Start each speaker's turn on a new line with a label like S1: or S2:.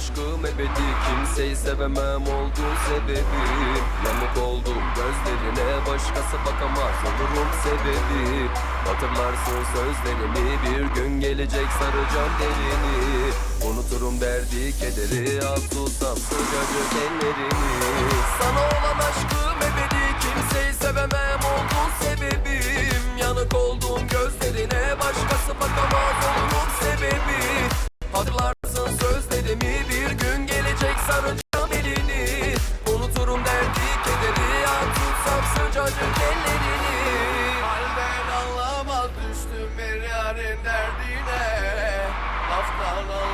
S1: aşkım ebedi Kimseyi sevemem oldu sebebi. Yanık oldum gözlerine başkası bakamaz olurum sebebi. Hatırlarsın sözlerimi bir gün gelecek saracağım derini Unuturum derdi kederi al tutsam sıcacık ellerini. Sana olan aşkım derdine Laftan al